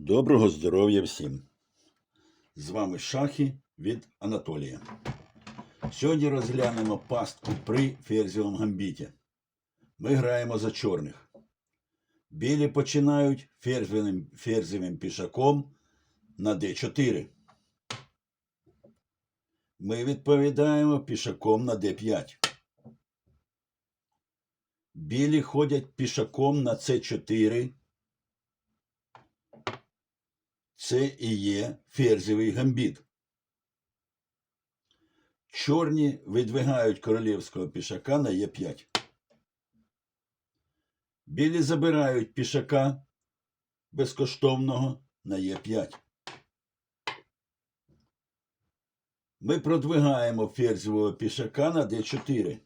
Доброго здоров'я всім! З вами шахи від Анатолія. Сьогодні розглянемо пастку при ферзівому гамбіті. Ми граємо за чорних. Білі починають ферзевим, ферзевим пішаком на d4. Ми відповідаємо пішаком на d5. Білі ходять пішаком на c4. Це і є ферзевий гамбіт. Чорні видвигають королівського пішака на Е5. Білі забирають пішака безкоштовного на Е5. Ми продвигаємо ферзевого пішака на Д4.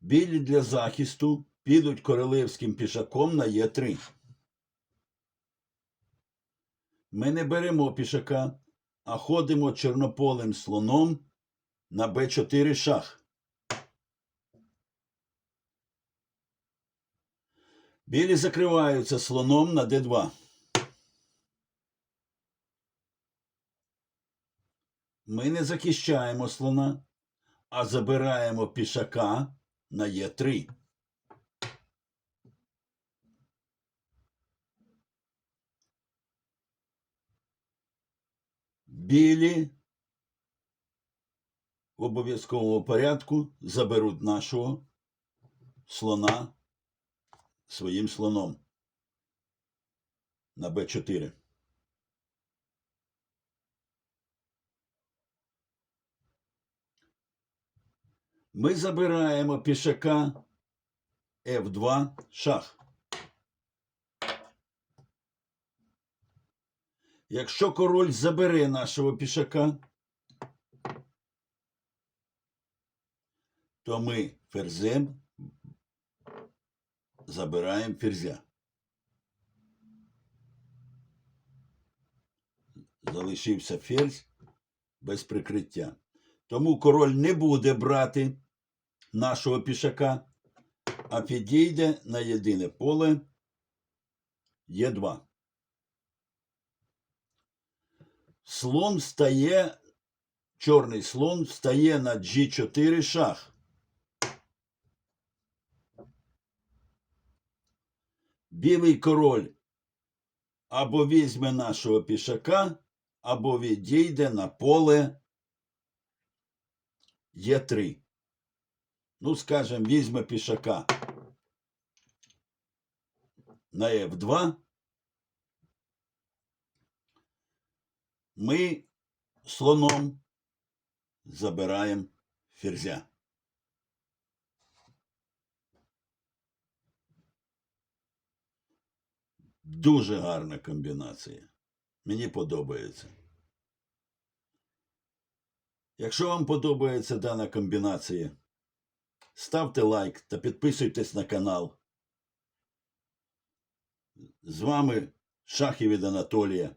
Білі для захисту підуть королевським пішаком на Е3. Ми не беремо пішака, а ходимо чорнополим слоном на Б4 шах. Білі закриваються слоном на Д2. Ми не захищаємо слона, а забираємо пішака на Е3. Білі в обов'язковому порядку заберуть нашого слона своїм слоном на Б4. Ми забираємо пішака F2 шах. Якщо король забере нашого пішака, то ми ферзем забираємо ферзя. Залишився ферзь без прикриття. Тому король не буде брати нашого пішака, а підійде на єдине поле Е2. Слон встає, чорний слон встає на G4 шах. Білий король або візьме нашого пішака, або відійде на поле Е3. Ну, скажем, візьме пішака на F2. Ми слоном забираємо ферзя. Дуже гарна комбінація. Мені подобається. Якщо вам подобається дана комбінація, ставте лайк та підписуйтесь на канал. З вами Шахи від Анатолія.